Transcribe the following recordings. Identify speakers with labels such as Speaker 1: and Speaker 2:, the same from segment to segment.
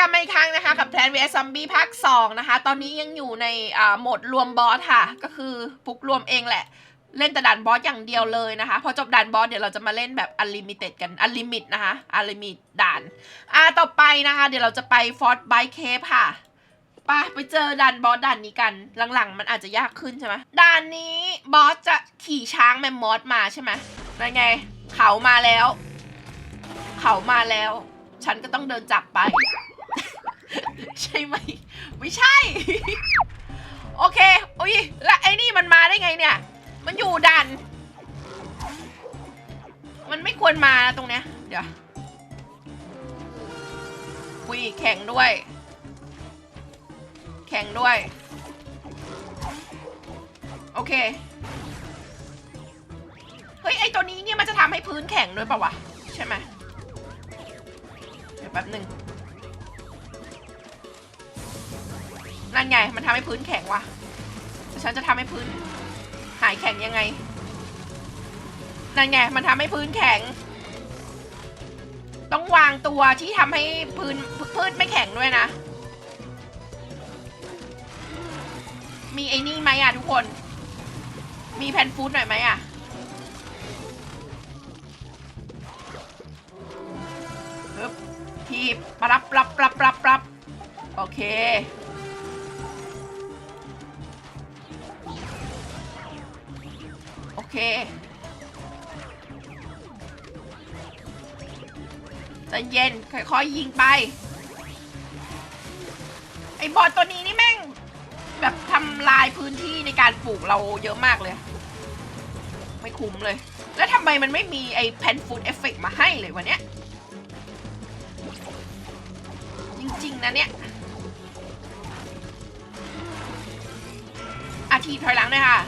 Speaker 1: กลับมาอีกครั้งนะคะกับ Plan vs Zombie ภาค 2 นะคะ ตอนนี้ยังอยู่ในโหมดรวมบอสค่ะ ก็คือฟุกรวมเองแหละ เล่นแต่ด่านบอสอย่างเดียวเลยนะคะ พอจบด่านบอสเดี๋ยวเราจะมาเล่นแบบ Unlimited กัน Unlimit นะคะ Unlimit ด่านอ่าต่อไปนะคะ เดี๋ยวเราจะไป Fort by Cave ค่ะไปไปเจอด่านบอสด่านนี้กันหลังๆ มันอาจจะยากขึ้นใช่ไหมด่านนี้บอสจะขี่ช้างแมมมอสมาใช่ไหมนั่นไง เขามาแล้ว เขามาแล้วฉันก็ต้องเดินจับไป ใช่ไหม ไม่ใช่ โอเคอุ้ย แล้วไอ้นี่มันมาได้ไงเนี่ย มันอยู่ดัน มันไม่ควรมานะตรงเนี้ย เดี๋ยวอุ้ยแข่งด้วย แข่งด้วย โอเค เฮ้ย ไอตัวนี้เนี่ยมันจะทำให้พื้นแข็งด้วยเปล่าวะ ใช่ไหมเดี๋ยวแป๊บหนึ่ง นั่นไงมันทำให้พื้นแข็งว่ะฉันจะทำให้พื้น หายแข็งยังไง นั่นไงมันทำให้พื้นแข็ง ต้องวางตัวที่ทำให้พื้นพืชไม่แข็งด้วยนะ มีไอ้นี่ไหมอะทุกคน มีแพนฟูดหน่อยไหมอะฮึบทีบปรับปรับปรับปรับปรับโอเค เคใจเย็นค่อยๆยิงไป ไอ้บอลตัวนี้นี่แม่ง แบบทำลายพื้นที่ในการปลูกเราเยอะมากเลย ไม่คุ้มเลย แล้วทำไมมันไม่มีไอ้แพนฟูดเอฟเฟกมาให้เลยวันเนี้ย จริงๆนะเนี่ย อาทีถอยหลังเลยค่ะ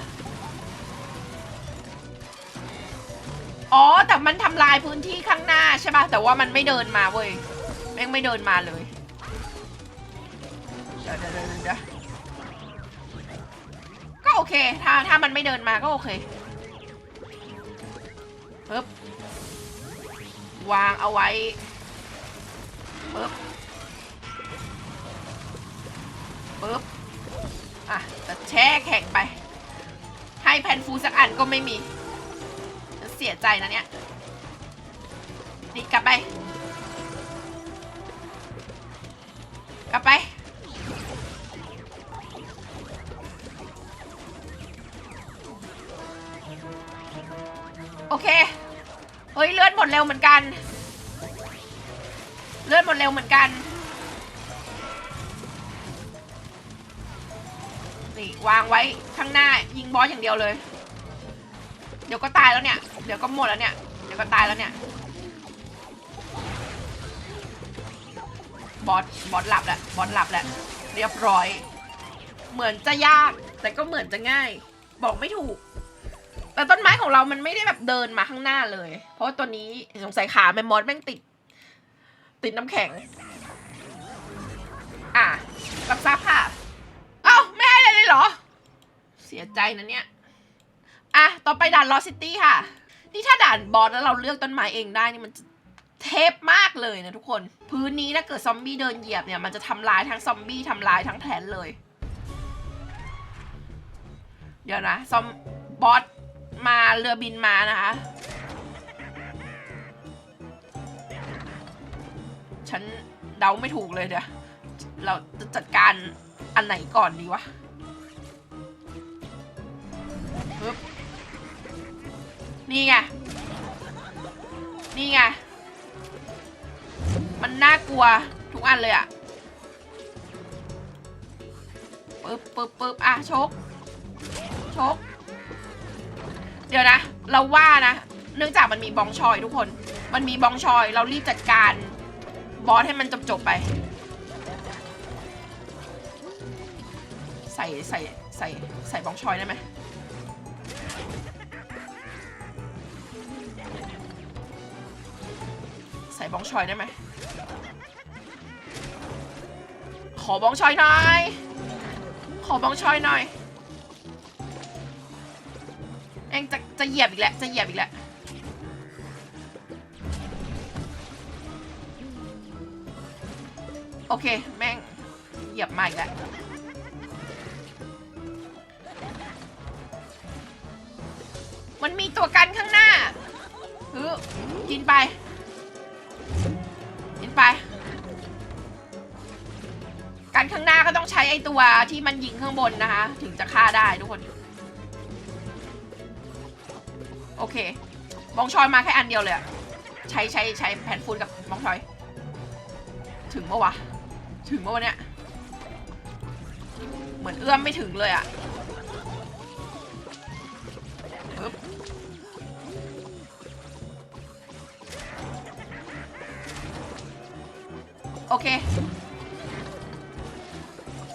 Speaker 1: อ๋อ แต่มันทำลายพื้นที่ข้างหน้าใช่ป่ะ แต่ว่ามันไม่เดินมาเว้ย แม่งไม่เดินมาเลย เดี๋ยวเดี๋ยวเดี๋ยวก็โอเค ถ้าถ้ามันไม่เดินมาก็โอเคปึ๊บวางเอาไว้ปึ๊บปึ๊บอะจะแช่แข็งไป ให้แผ่นฟูสักอันก็ไม่มี สียใจนะเนี่ย นี่กลับไป กลับไป โอเค เฮ้ยเลือดหมดเร็วเหมือนกัน เลือดหมดเร็วเหมือนกัน นี่วางไว้ข้างหน้ายิงบอสอย่างเดียวเลย เดี๋ยวก็ตายแล้วเนี่ย เดี๋ยวก็หมดแล้วเนี่ย เดี๋ยวก็ตายแล้วเนี่ย บอส บอสหลับแหละบอสหลับแหละเรียบร้อย เหมือนจะยาก แต่ก็เหมือนจะง่าย บอกไม่ถูก แต่ต้นไม้ของเรามันไม่ได้แบบเดินมาข้างหน้าเลย เพราะว่าตัวนี้สงสัยขาแมมมอสแม่งติด ติดน้ำแข็ง อะรับทราบค่ะ เอ้าไม่ให้เลยเหรอ เสียใจนะเนี่ย อะ ต่อไปด่านลอซิตี้ค่ะ นี่ถ้าด่านบอสแล้วเราเลือกต้นไม้เองได้นี่มันเทพมากเลยนะทุกคน พื้นนี้ถ้าเกิดซอมบี้เดินเหยียบเนี่ย มันจะทำลายทั้งซอมบี้ทำลายทั้งแผนเลย เดี๋ยวนะซอมบอสมาเรือบินมานะคะ ฉันเดาไม่ถูกเลยเดี๋ยวเราจะจัดการอันไหนก่อนดีวะปึ๊บ นี่ไง นี่ไง มันน่ากลัวทุกอันเลยอะปึ๊บปึ๊บปึ๊บอะชก ชก เดี๋ยวนะ เราว่านะ เนื่องจากมันมีบองชอยทุกคน มันมีบองชอย เรารีบจัดการบอสให้มันจบจบๆไป ใส่ใส่ใส่ใส่บองชอยได้ไหม ส่บองชอยได้ไหม ขอบองชอยหน่อย ขอบองชอยหน่อย เองจะจะเหยียบอีกแล้วจะเหยียบอีกแล้วโอเค แม่งเหยียบมาอีกแล้วมันมีตัวกันข้างหน้าฮึกินไป ไปกันข้างหน้าก็ต้องใช้ไอตัวที่มันยิงข้างบนนะคะ ถึงจะฆ่าได้ทุกคน โอเคบองชอยมาแค่อันเดียวเลยอะใช้ใช้ใช้แผ่นฟูนกับบองชอย ถึงปะวะ ถึงปะวะเนี่ย เหมือนเอื้อมไม่ถึงเลยอะ โอเค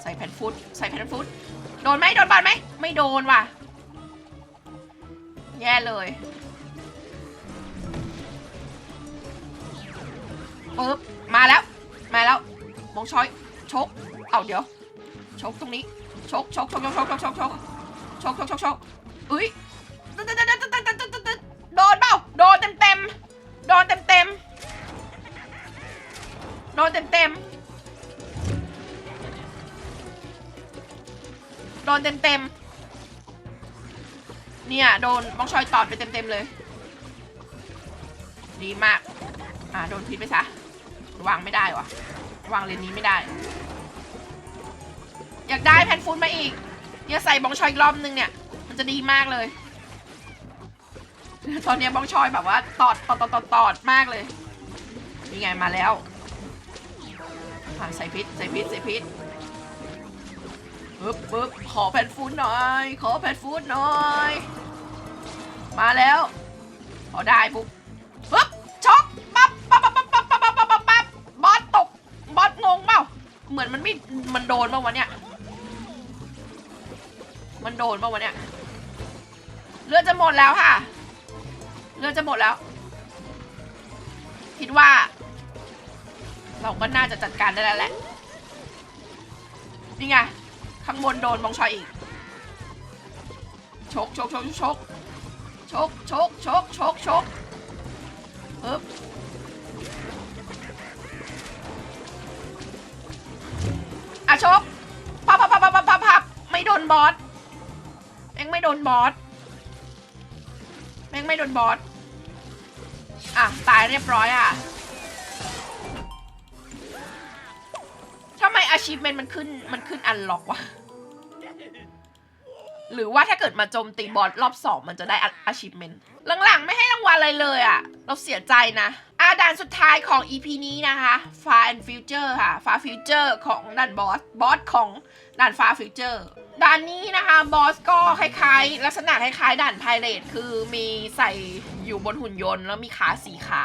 Speaker 1: ใส่แผ่นฟุตใส่แผ่นฟุตโดนไหมโดนบอลไหมไม่โดนว่ะ แย่เลยปึ๊บมาแล้ว มาแล้วมงช้อยชก เอาเดี๋ยว ชกตรงนี้ ชกชกชกชกชกชกชกชกชกชกชกชกอุ้ย โดนเต็มเต็มโดนเต็มเต็มเนี่ยโดนมองชอยตอดไปเต็มเต็มเลย ดีมาก อ่าโดนพิษไปซะวางไม่ได้วะวางเลนนี้ไม่ได้ อยากได้แผ่นฟูนมาอีกเนี่ยใส่บองชอยอีกรอบนึงเนี่ย มันจะดีมากเลย ตอนเนี้ยบองชอยแบบว่าตอดตอดตอดตอดตอดมากเลย นี่ไงมาแล้ว อะใส่พิษใส่พิษใส่พิษปึ๊บปึ๊บขอแผ่นฟูนหน่อย ขอแผ่นฟูนหน่อย มาแล้ว พอได้ปุ๊บปึ๊บช็อกปั๊บปั๊บปั๊บปั๊บปั๊บปั๊บปั๊บปั๊บปั๊บบอสตกบอสงงเปล่าเหมือนมันไม่มันโดนเปล่าวะเนี่ยมันโดนเปล่าวะเนี่ยเลือดจะหมดแล้วค่ะ เลือดจะหมดแล้ว คิดว่า เราก็น่าจะจัดการได้แล้วแหละ นี่ไง ข้างบนโดนมองชอยอีก ชกชกชกชกชกชกชกชกชกฮึบอะชกพับพับพับพับพับพับไม่โดนบอสแม่งไม่โดนบอสแม่งไม่โดนบอสอะ ตายเรียบร้อยอะ achievement มันขึ้นมันขึ้นอันล็อกวะหรือว่าถ้าเกิดมาโจมตีบอสรอบสองมันจะได้ achievement หลังๆ ไม่ให้รางวัลอะไรเลยอะเราเสียใจนะอาด่านสุดท้ายของ EP นี้นะคะ Far and Future ค่ะ Far Future ของด่านบอส บอสของด่าน Far Future ด่านนี้นะคะบอสก็คล้ายๆ ลักษณะคล้ายๆด่านไพเรตคือมีใส่อยู่บนหุ่นยนต์แล้วมีขาสี่ขา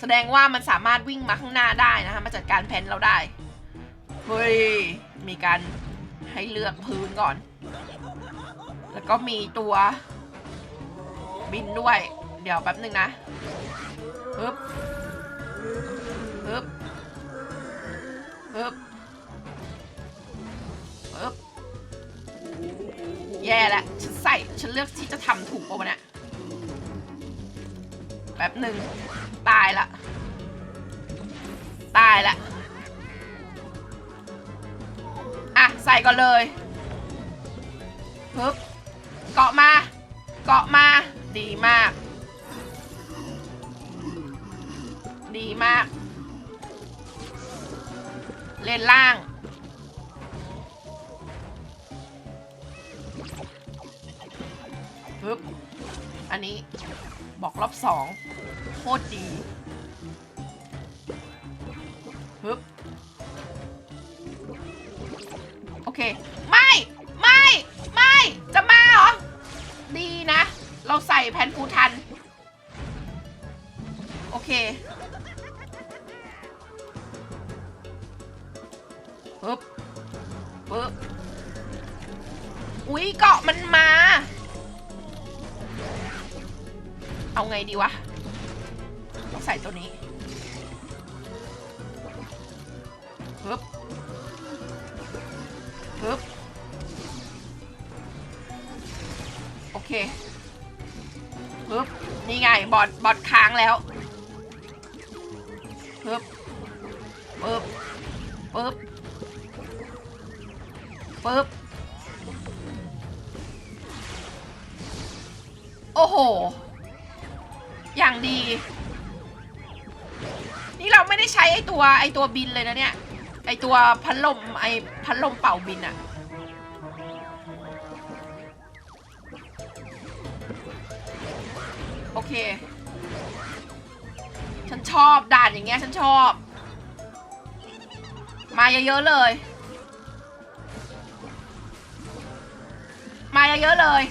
Speaker 1: แสดงว่ามันสามารถวิ่งมาข้างหน้าได้นะคะ มาจัดการแพนเราได้ เฮ้ย มีการให้เลือกพื้นก่อน แล้วก็มีตัว บินด้วย เดี๋ยวแป๊บหนึ่งนะปึ๊บปึ๊บปึ๊บปึ๊บแย่แล้วฉันใส่ ฉันเลือกที่จะทำถูกปะวะเนี่ยแป๊บหนึ่งตายละ ตายละะใส่ก่อนเลยปึ๊บเกาะมา เกาะมา ดีมาก ดีมาก เลนล่าง ปึ๊บ อันนี้บอกรอบสองโคตรดีปึ๊บ เค ไม่ ไม่ ไม่ จะมาเหรอ ดีนะ เราใส่แผ่นฟูทัน โอเคปึ๊บปึ๊บอุ๊ยเกาะมันมา เอาไงดีวะ ต้องใส่ตัวนี้ เคปึ๊บนี่ไงบอดบอดค้างแล้วปึ๊บปึ๊บปึ๊บปึ๊บโอ้โห อย่างดี นี่เราไม่ได้ใช้ไอตัวไอตัวบินเลยนะเนี่ย ไอตัวพัดลมไอพัดลมเป่าบินอะ เค ฉันชอบด่านอย่างเงี้ยฉันชอบ มาเยอะๆเลย มาเยอะๆเลย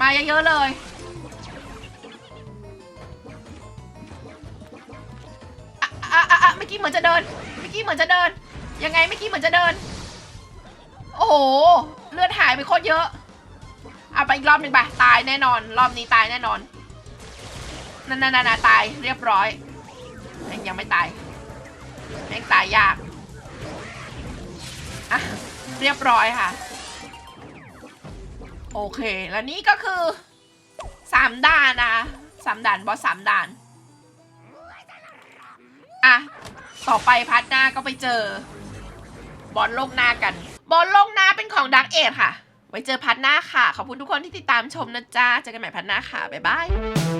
Speaker 1: มาเยอะๆเลยอะอะอะอะเมื่อกี้เหมือนจะเดิน เมื่อกี้เหมือนจะเดิน ยังไงเมื่อกี้เหมือนจะเดิน โอ้โห เลือดหายไปโคตรเยอะ เอาไปอีกรอบหนึ่งไปตายแน่นอน รอบนี้ตายแน่นอนนั่นนนตายเรียบร้อยแม่งยังไม่ตายแม่งตายยากอะเรียบร้อยค่ะ โอเค แล้วนี่ก็คือสามด่านนะสามด่านบอสสามด่าน อะ ต่อไปพาร์ทหน้าก็ไปเจอ บอลโลกหน้ากัน บอลโลกหน้าเป็นของดักเอทค่ะ ไว้เจอพัดหน้าค่ะ ขอบคุณทุกคนที่ติดตามชมนะจ๊ะเจอกันใหม่พัดหน้าค่ะ บ๊ายบาย